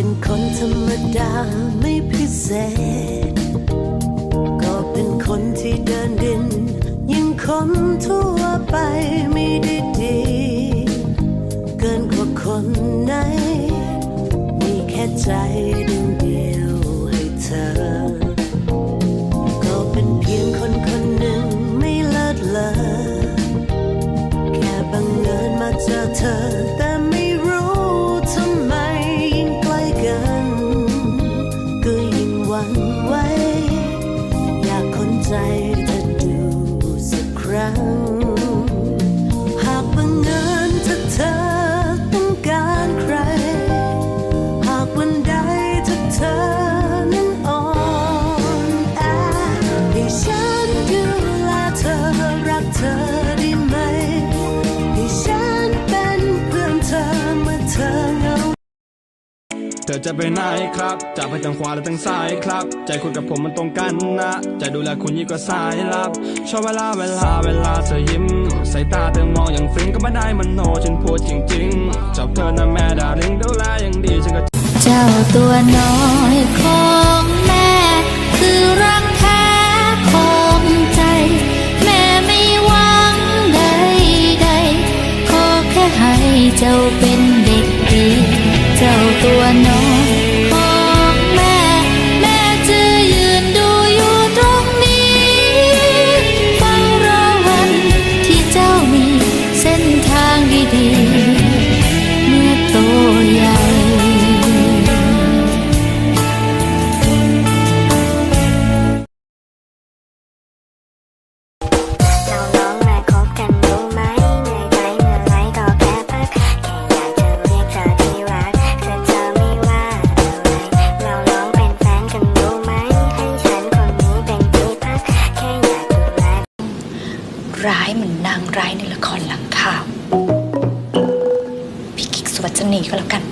เป็นคนธรรมดาไม่พิเศษ ก็เป็นคนที่เดินดิน คนไหน มีแค่ใจ เธอจะไปไหนครับจะไปทางขวาหรือทางซ้ายครับ ใจคุณกับผมมันตรงกันนะจะดูแลคุณยิ่งกว่าสายลับ ชอบเวลาเวลาเวลาเธอยิ้มสายตาเธอมองอย่างฟินก็ไม่ได้มันโนฉันพูดจริงๆชอบเธอนะแม่ดาริงดูแลอย่างดีฉันก็เจ้าตัวน้อยของแม่คือรักแท้ของใจ แม่ไม่หวังใดๆขอแค่ให้เจ้าเป็น ตัวน้องของแม่ แม่จะยืนดูอยู่ตรงนี้เฝ้ารอวันที่เจ้ามีเส้นทางดีๆ ร้ายเหมือนนางร้ายในละครหลังข่าว พี่กิ๊กสุวัชนีก็แล้วกัน